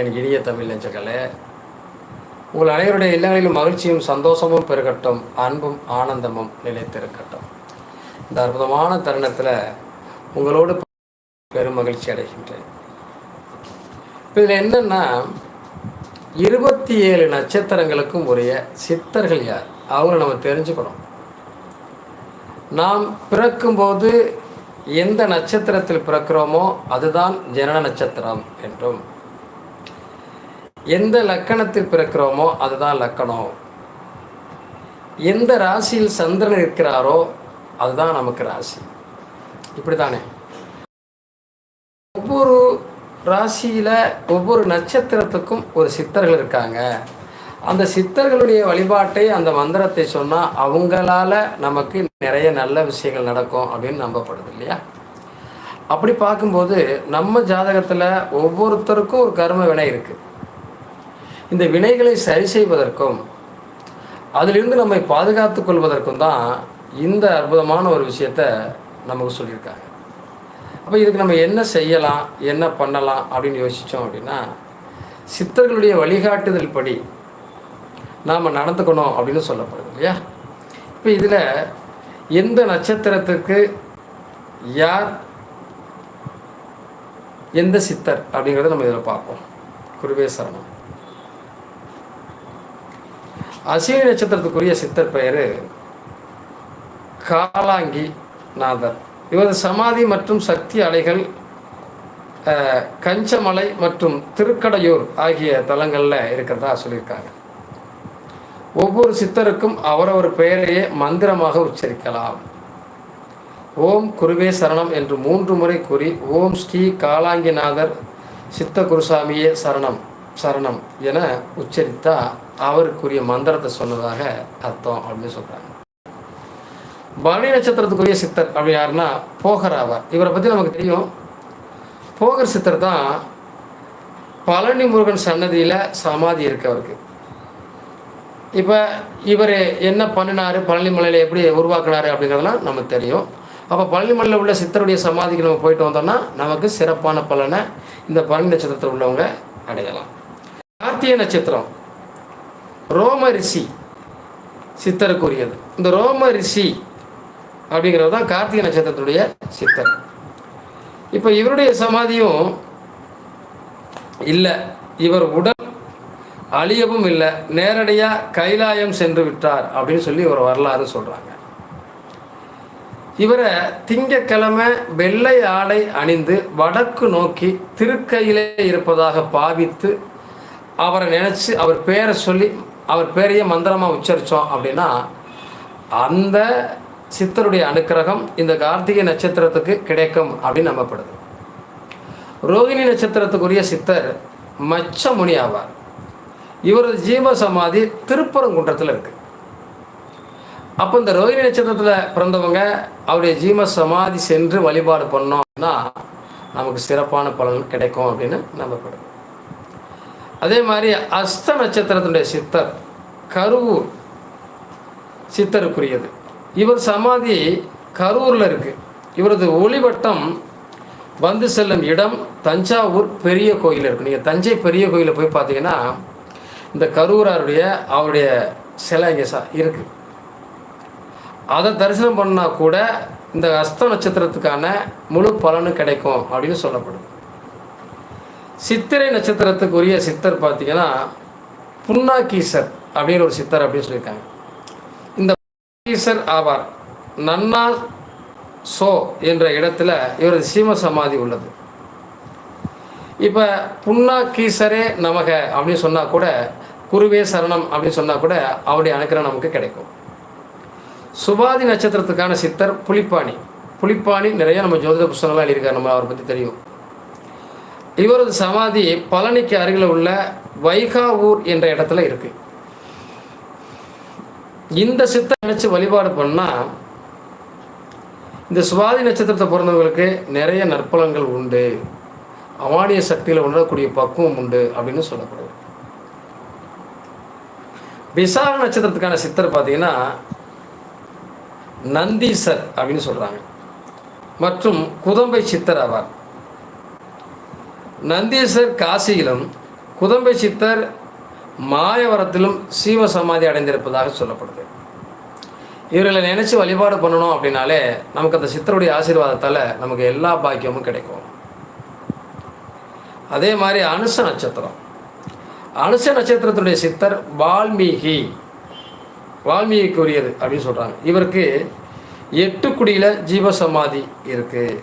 என் இனிய தமிழ் நெஞ்சங்களே உங்கள் அனைவருடைய இல்லங்களிலும் மகிழ்ச்சியும் சந்தோஷமும் பெருகட்டும் அன்பும் ஆனந்தமும் நிலைத்திருக்கட்டும். இந்த அற்புதமான தருணத்தில் உங்களோடு பெரும் மகிழ்ச்சி அடைகின்றேன். இதில் என்னென்னா இருபத்தி ஏழு நட்சத்திரங்களுக்கும் உரிய சித்தர்கள் யார்? அவங்கள நம்ம தெரிஞ்சுக்கணும். நாம் பிறக்கும்போது எந்த நட்சத்திரத்தில் பிறக்கிறோமோ அதுதான் ஜனன நட்சத்திரம் என்றும் எந்த லக்கணத்தில் பிறக்கிறோமோ அதுதான் லக்கணம். எந்த ராசியில் சந்திரன் இருக்கிறாரோ அதுதான் நமக்கு ராசி. இப்படி தானே ஒவ்வொரு ராசியில் ஒவ்வொரு நட்சத்திரத்துக்கும் ஒரு சித்தர்கள் இருக்காங்க. அந்த சித்தர்களுடைய வழிபாட்டை அந்த மந்திரத்தை சொன்னால் அவங்களால நமக்கு நிறைய நல்ல விஷயங்கள் நடக்கும் அப்படின்னு நம்பப்படுது இல்லையா? அப்படி பார்க்கும்போது நம்ம ஜாதகத்தில் ஒவ்வொருத்தருக்கும் ஒரு கர்ம வினை இருக்குது இந்த வினைகளை சரி செய்வதற்கும் அதிலிருந்து நம்மை பாதுகாத்து கொள்வதற்கும் தான் இந்த அற்புதமான ஒரு விஷயத்த நமக்கு சொல்லியிருக்காங்க. அப்போ இதுக்கு நம்ம என்ன செய்யலாம் என்ன பண்ணலாம் அப்படின்னு யோசித்தோம் அப்படின்னா சித்தர்களுடைய வழிகாட்டுதல் படி நாம் நடந்துக்கணும் அப்படின்னு சொல்லப்படுது இல்லையா? இப்போ இதில் எந்த நட்சத்திரத்துக்கு யார் எந்த சித்தர் அப்படிங்கிறத நம்ம இதில் பார்ப்போம். குருவே சரணம். அஸ்வினி நட்சத்திரத்துக்குரிய சித்தர் பெயர் காலாங்கி நாதர். இவரது சமாதி மற்றும் சக்தி அலைகள் கஞ்சமலை மற்றும் திருக்கடையூர் ஆகிய தலங்களில் இருக்கிறதா சொல்லியிருக்காங்க. ஒவ்வொரு சித்தருக்கும் அவரவர் பெயரையே மந்திரமாக உச்சரிக்கலாம். ஓம் குருவே சரணம் என்று மூன்று முறை கூறி ஓம் ஸ்ரீ காலாங்கிநாதர் சித்த குருசாமியே சரணம். சரணம் என உச்சரித்தா அவருக்குரிய மந்திரத்தை சொன்னதாக அர்த்தம் அப்படின்னு சொல்கிறாங்க பரணி நட்சத்திரத்துக்குரிய சித்தர் அப்படி யாருன்னா போகர் ஆவார். இவரை பற்றி நமக்கு தெரியும். போகர் சித்தர் தான் பழனி முருகன் சன்னதியில் சமாதி இருக்கு அவருக்கு. இப்போ இவர் என்ன பண்ணினாரு? பழனி மலையில் எப்படி உருவாக்கினார் அப்படிங்கிறதுலாம் நமக்கு தெரியும். அப்போ பழனி மலையில் உள்ள சித்தருடைய சமாதிக்கு நம்ம போயிட்டு வந்தோம்னா நமக்கு சிறப்பான பலனை இந்த பழனி நட்சத்திரத்தில் உள்ளவங்க அடையலாம். கார்த்திகை நட்சத்திரம். ரோம ரிஷி சித்தருக்குரியது. இந்த ரோம ரிஷி அப்படிங்கிறது தான் கார்த்திகை நட்சத்திரத்துடைய சித்தர். இப்போ இவருடைய சமாதியும் இல்லை. இவர் உடல் அழியவும் இல்லை. நேரடியாக கைலாயம் சென்று விட்டார் அப்படின்னு சொல்லி இவர் வரலாறு சொல்கிறாங்க இவரை திங்கக்கிழமை வெள்ளை ஆடை அணிந்து வடக்கு நோக்கி திருக்கையிலே இருப்பதாக பாவித்து அவரை நினச்சி அவர் பேரை சொல்லி அவர் பேரையே மந்திரமாக உச்சரித்தோம் அப்படின்னா அந்த சித்தருடைய அனுக்கிரகம் இந்த கார்த்திகை நட்சத்திரத்துக்கு கிடைக்கும் அப்படின்னு நம்பப்படுது. ரோகிணி நட்சத்திரத்துக்குரிய சித்தர் மச்சமுனி ஆவார் இவரது ஜீவ சமாதி திருப்பரங்குன்றத்தில் இருக்கு. அப்போ இந்த ரோகிணி நட்சத்திரத்தில் பிறந்தவங்க அவருடைய ஜீவ சமாதி சென்று வழிபாடு பண்ணோம்னா நமக்கு சிறப்பான பலன் கிடைக்கும் அப்படின்னு நம்பப்படுது. அதே மாதிரி அஸ்த நட்சத்திரத்தினுடைய சித்தர் கருவூர் சித்தருக்குரியது. இவர் சமாதி கரூரில் இருக்குது இவரது ஒளிவட்டம் வந்து செல்லும் இடம் தஞ்சாவூர் பெரிய கோயில் இருக்குது நீங்கள் தஞ்சை பெரிய கோயிலில் போய் பார்த்தீங்கன்னா இந்த கரூராருடைய அவருடைய சிலை இங்கே சா இருக்குது அதை தரிசனம் பண்ணால் கூட இந்த அஸ்த நட்சத்திரத்துக்கான முழு பலனும் கிடைக்கும் அப்படின்னு சொல்லப்படுது. சித்திரை நட்சத்திரத்துக்குரிய சித்தர் பார்த்தீங்கன்னா புன்னாக்கீசர் அப்படின்னு ஒரு சித்தர் அப்படின்னு சொல்லியிருக்காங்க. இந்த புன்னாக்கீசர் ஆவார். நன்னா சோ என்ற இடத்துல இவரது சீம சமாதி உள்ளது. இப்போ புன்னாக்கீசரே நமக அப்படின்னு சொன்னால் கூட குருவே சரணம் அப்படின்னு சொன்னால் கூட அவருடைய அனுக்கிரம் நமக்கு கிடைக்கும். சுபாதி நட்சத்திரத்துக்கான சித்தர் புலிப்பாணி. புலிப்பாணி நிறைய நம்ம ஜோதிட புஸ்தகங்கள்லாம் எழுதியிருக்காரு நம்ம அவரை பற்றி தெரியும். இவரது சமாதி பழனிக்கு அருகில் உள்ள வைகாவூர் என்ற இடத்துல இருக்கு. இந்த சித்த நினைச்சு வழிபாடு பண்ணால் இந்த சுவாதி நட்சத்திரத்தை பிறந்தவங்களுக்கு நிறைய நற்பலன்கள் உண்டு. அவானிய சக்தியில் உணரக்கூடிய பக்குவம் உண்டு அப்படின்னு சொல்லப்படுது. விசாக நட்சத்திரத்துக்கான சித்தர் பார்த்தீங்கன்னா நந்தீசர் அப்படின்னு சொல்கிறாங்க மற்றும் குதம்பை சித்தர் ஆவார். நந்தீசர் காசியிலும் குதம்பை சித்தர் மாயவரத்திலும் சீவ சமாதி அடைந்திருப்பதாக சொல்லப்படுது. இவர்களை நினச்சி வழிபாடு பண்ணணும் அப்படின்னாலே நமக்கு அந்த சித்தருடைய ஆசீர்வாதத்தால் நமக்கு எல்லா பாக்கியமும் கிடைக்கும். அதே மாதிரி அனுச நட்சத்திரம். அனுச நட்சத்திரத்துடைய சித்தர் வால்மீகி. வால்மீகிக்குரியது அப்படின்னு சொல்கிறாங்க இவருக்கு எட்டு குடியில் ஜீவசமாதி இருக்குது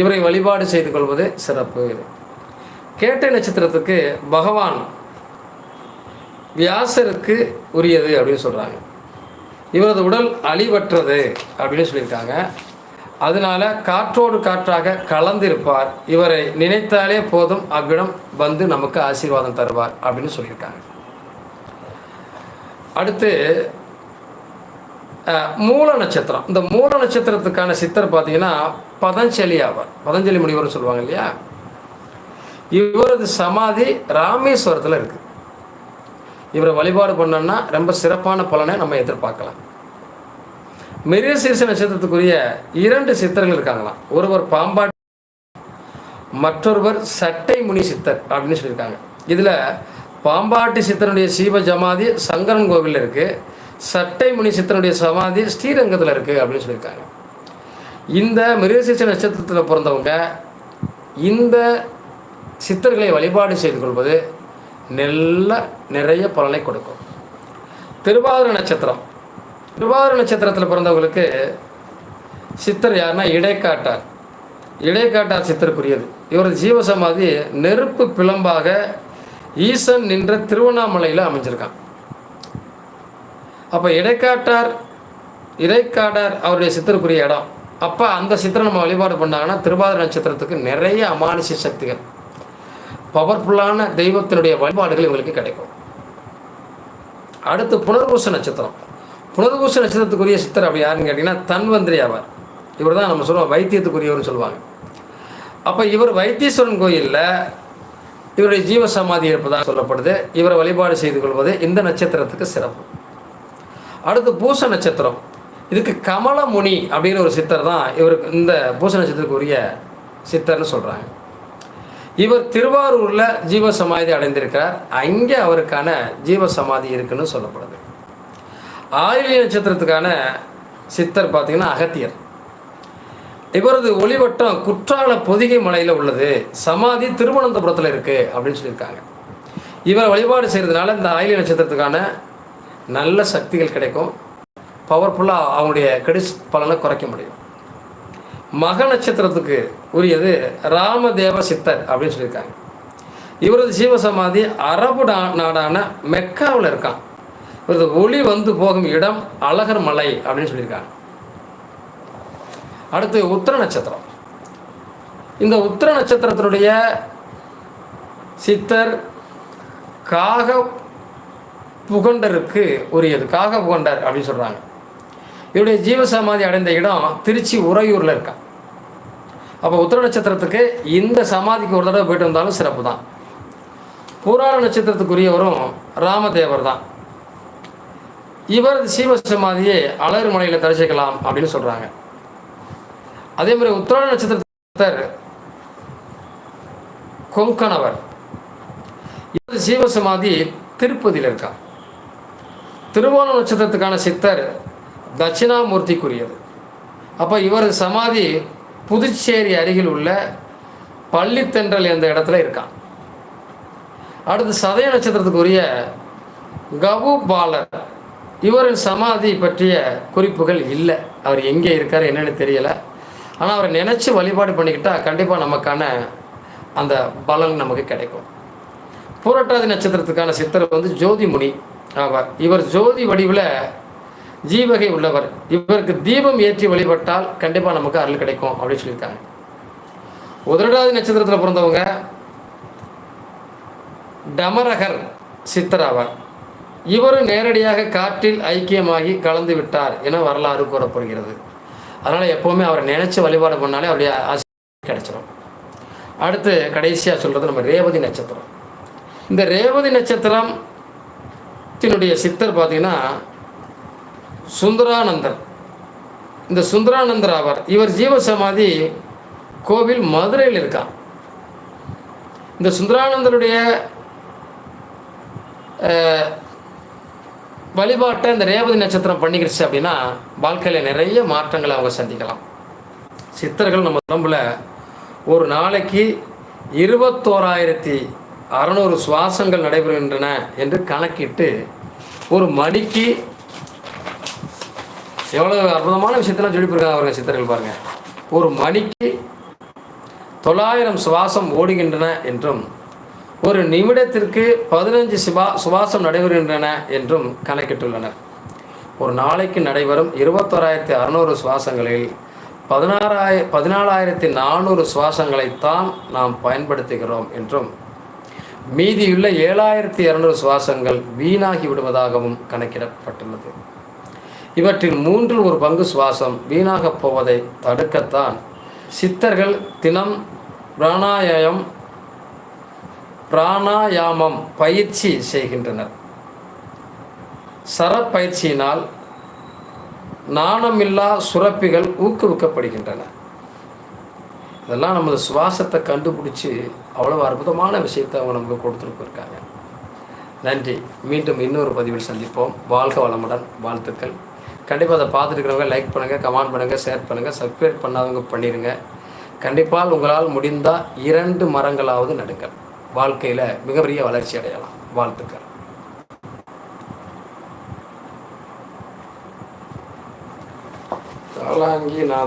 இவரை வழிபாடு செய்து கொள்வது சிறப்பு. கேட்டை நட்சத்திரத்துக்கு பகவான் வியாசருக்கு உரியது அப்படின்னு சொல்கிறாங்க இவரது உடல் அழிவற்றது அப்படின்னு சொல்லியிருக்காங்க. அதனால காற்றோடு காற்றாக கலந்திருப்பார். இவரை நினைத்தாலே போதும் அவ்விடம் வந்து நமக்கு ஆசீர்வாதம் தருவார் அப்படின்னு சொல்லியிருக்காங்க. அடுத்து மூல நட்சத்திரம். இந்த மூல நட்சத்திரத்துக்கான சித்தர் பார்த்தீங்கன்னா பதஞ்சலி ஆவார். பதஞ்சலி முனிவர் சொல்லுவாங்க இல்லையா? இவரது சமாதி ராமேஸ்வரத்தில் இருக்குது இவரை வழிபாடு பண்ணோம்னா ரொம்ப சிறப்பான பலனை நம்ம எதிர்பார்க்கலாம். மிருகசீர்ஷ நட்சத்திரத்துக்குரிய இரண்டு சித்தர்கள் இருக்காங்களாம். ஒருவர் பாம்பாட்டி மற்றொருவர் சட்டை முனி சித்தர் அப்படின்னு சொல்லியிருக்காங்க. இதில் பாம்பாட்டி சித்தனுடைய சீவ ஜமாதி சங்கரன் கோவிலில் இருக்குது சட்டை முனி சித்தனுடைய சமாதி ஸ்ரீரங்கத்தில் இருக்குது அப்படின்னு சொல்லியிருக்காங்க. இந்த மிருகசீர்ஷ நட்சத்திரத்தில் பிறந்தவங்க இந்த சித்தர்களை வழிபாடு செய்து கொள்வது நல்ல நிறைய பலனை கொடுக்கும். திருவாதிரை நட்சத்திரம். திருவாதிரை நட்சத்திரத்தில் பிறந்தவங்களுக்கு சித்தர் யாருன்னா இடைக்காட்டார். இடைக்காட்டார் சித்தருக்குரியது. இவரது ஜீவசமாதி நெருப்பு பிளம்பாக ஈசன் நின்ற திருவண்ணாமலையில் அமைஞ்சிருக்கான். அப்போ இடைக்காட்டார் இடைக்காட்டார் அவருடைய சித்தருக்குரிய இடம். அப்போ அந்த சித்திரை நம்ம வழிபாடு பண்ணாங்கன்னா திருவாதிரை நட்சத்திரத்துக்கு நிறைய அமானுஷ சக்திகள். பவர்ஃபுல்லான தெய்வத்தினுடைய வழிபாடுகள் இவங்களுக்கு கிடைக்கும். அடுத்து புனர்பூச நட்சத்திரம். புனர்பூச நட்சத்திரத்துக்குரிய சித்தர் அப்படி யாருன்னு கேட்டிங்கன்னா தன்வந்திரி ஆவார். இவர் தான் நம்ம சொல்லுவோம் வைத்தியத்துக்குரியவர்னு சொல்லுவாங்க. அப்போ இவர் வைத்தீஸ்வரன் கோயிலில் இவருடைய ஜீவ சமாதி இருப்பதாக சொல்லப்படுது. இவரை வழிபாடு செய்து கொள்வது இந்த நட்சத்திரத்துக்கு சிறப்பு. அடுத்து பூச நட்சத்திரம். இதுக்கு கமலமுனி அப்படின்னு ஒரு சித்தர் தான் இவருக்கு இந்த பூச நட்சத்திரத்துக்குரிய சித்தர்னு சொல்கிறாங்க இவர் திருவாரூரில் ஜீவ சமாதி அடைந்திருக்கிறார். அங்கே அவருக்கான ஜீவ சமாதி இருக்குன்னு சொல்லப்படுது. ஆயிலிய நட்சத்திரத்துக்கான சித்தர் பார்த்திங்கன்னா அகத்தியர். இவரது ஒளிவட்டம் குற்றால பொதிகை மலையில் உள்ளது. சமாதி திருவனந்தபுரத்தில் இருக்குது அப்படின்னு சொல்லியிருக்காங்க. இவரை வழிபாடு செய்கிறதுனால இந்த ஆயிலிய நட்சத்திரத்துக்கான நல்ல சக்திகள் கிடைக்கும். பவர்ஃபுல்லாக அவங்களுடைய கெடிஸ் பலனை குறைக்க முடியும். மக நட்சத்திரத்துக்கு உரியது ராமதேவ சித்தர் அப்படின்னு சொல்லியிருக்காங்க. இவரது ஜீவசமாதி அரபு நா- நாடான மெக்காவில் இருக்கான். இவரது ஒளி வந்து போகும் இடம் அழகர் மலை அப்படின்னு சொல்லியிருக்காங்க. அடுத்து உத்திர நட்சத்திரம். இந்த உத்திர நட்சத்திரத்தினுடைய சித்தர் காக புகண்டருக்கு உரியது. காக புகண்டர் அப்படின்னு சொல்கிறாங்க இவருடைய ஜீவசமாதி அடைந்த இடம் திருச்சி உறையூரில் இருக்கா. அப்போ உத்திர நட்சத்திரத்துக்கு இந்த சமாதிக்கு ஒரு தடவை போயிட்டு வந்தாலும் சிறப்பு தான். புராண நட்சத்திரத்துக்குரியவரும் ராமதேவர் தான். இவரது சீவ சமாதியை அழகு மலையில் தரிசிக்கலாம் அப்படின்னு சொல்கிறாங்க அதே மாதிரி உத்திராட நட்சத்திரத்தர் கொங்கணவர். இவரது சீவசமாதி திருப்பதியில் இருக்கா. திருவோண நட்சத்திரத்துக்கான சித்தர் தட்சிணாமூர்த்திக்குரியது. அப்போ இவரது சமாதி புதுச்சேரி அருகில் உள்ள பள்ளித்தென்றல் என்ற இடத்துல இருக்கான். அடுத்து சதய நட்சத்திரத்துக்குரிய கவு பாலர் இவரின் சமாதி பற்றிய குறிப்புகள் இல்லை. அவர் எங்கே இருக்கார் என்னன்னு தெரியலை. ஆனால் அவரை நினச்சி வழிபாடு பண்ணிக்கிட்டால் கண்டிப்பாக நமக்கான அந்த பலன் நமக்கு கிடைக்கும். புரட்டாதி நட்சத்திரத்துக்கான சித்தர் வந்து ஜோதிமுனி ஆவார். இவர் ஜோதி வடிவில் ஜீவகை உள்ளவர். இவருக்கு தீபம் ஏற்றி வழிபட்டால் கண்டிப்பாக நமக்கு அருள் கிடைக்கும் அப்படின்னு சொல்லியிருக்காங்க. உதரடாதி நட்சத்திரத்தில் பிறந்தவங்க டமரகர் சித்தர் ஆவார் இவரும் நேரடியாக காற்றில் ஐக்கியமாகி கலந்து விட்டார் என வரலாறு கூறப்படுகிறது. அதனால் எப்போவுமே அவரை நினைச்சு வழிபாடு பண்ணாலே அவருடைய ஆசி கிடைச்சிடும் அடுத்து கடைசியாக சொல்கிறது நம்ம ரேவதி நட்சத்திரம். இந்த ரேவதி நட்சத்திரம் சித்தர் பார்த்தீங்கன்னா சுந்தரானந்தர். இந்த சுந்தரானந்தர் ஆவார். இவர் ஜீவசமாதி கோவில் மதுரையில் இருக்கான் இந்த சுந்தரானந்தருடைய வழிபாட்டை இந்த ரேவதி நட்சத்திரம் பண்ணிக்கிடுச்சு அப்படின்னா வாழ்க்கையில் நிறைய மாற்றங்களை அவங்க சந்திக்கலாம். சித்தர்கள் நம்ம உடம்புல ஒரு நாளைக்கு இருபத்தோராயிரத்தி அறநூறு சுவாசங்கள் நடைபெறுகின்றன என்று கணக்கிட்டு ஒரு மணிக்கு எவ்வளோ அற்புதமான விஷயத்தெல்லாம் சொல்லிப்பிருக்காங்க அவர்கள் சித்தர்கள் பாருங்கள் ஒரு மணிக்கு தொள்ளாயிரம் சுவாசம் ஓடுகின்றன என்றும் ஒரு நிமிடத்திற்கு பதினஞ்சு சிவா சுவாசம் நடைபெறுகின்றன என்றும் கணக்கிட்டுள்ளனர். ஒரு நாளைக்கு நடைபெறும் இருபத்தோராயிரத்தி அறநூறு சுவாசங்களில் பதினாறாய பதினாலாயிரத்தி நானூறு சுவாசங்களைத்தான் நாம் பயன்படுத்துகிறோம் என்றும் மீதியுள்ள ஏழாயிரத்தி இரநூறு சுவாசங்கள் வீணாகி விடுவதாகவும் கணக்கிடப்பட்டுள்ளது. இவற்றில் மூன்றில் ஒரு பங்கு சுவாசம் வீணாகப் போவதை தடுக்கத்தான். சித்தர்கள் தினம் பிராணாயாமம் பிராணாயாமம் பயிற்சி செய்கின்றனர். சரப்பயிற்சியினால் நாணமில்லா சுரப்பிகள் ஊக்குவிக்கப்படுகின்றன. இதெல்லாம் நமது சுவாசத்தை கண்டுபிடிச்சி அவ்வளவு அற்புதமான விஷயத்தை அவங்க நமக்கு கொடுத்துட்டு போயிருக்காங்க. நன்றி. மீண்டும் இன்னொரு பதிவில் சந்திப்போம். வாழ்க வளமுடன். வாழ்த்துக்கள். கண்டிப்பாக அதை பார்த்துருக்கிறவங்க லைக் பண்ணுங்கள் கமெண்ட் பண்ணுங்கள் ஷேர் பண்ணுங்கள் சப்ஸ்கிரைப் பண்ணாதவங்க பண்ணிடுங்க கண்டிப்பாக உங்களால் முடிந்தால் இரண்டு மரங்களாவது நடுங்கள். வாழ்க்கையில் மிகப்பெரிய வளர்ச்சி அடையலாம். வாழ்த்துக்கள். காலாங்கி நான்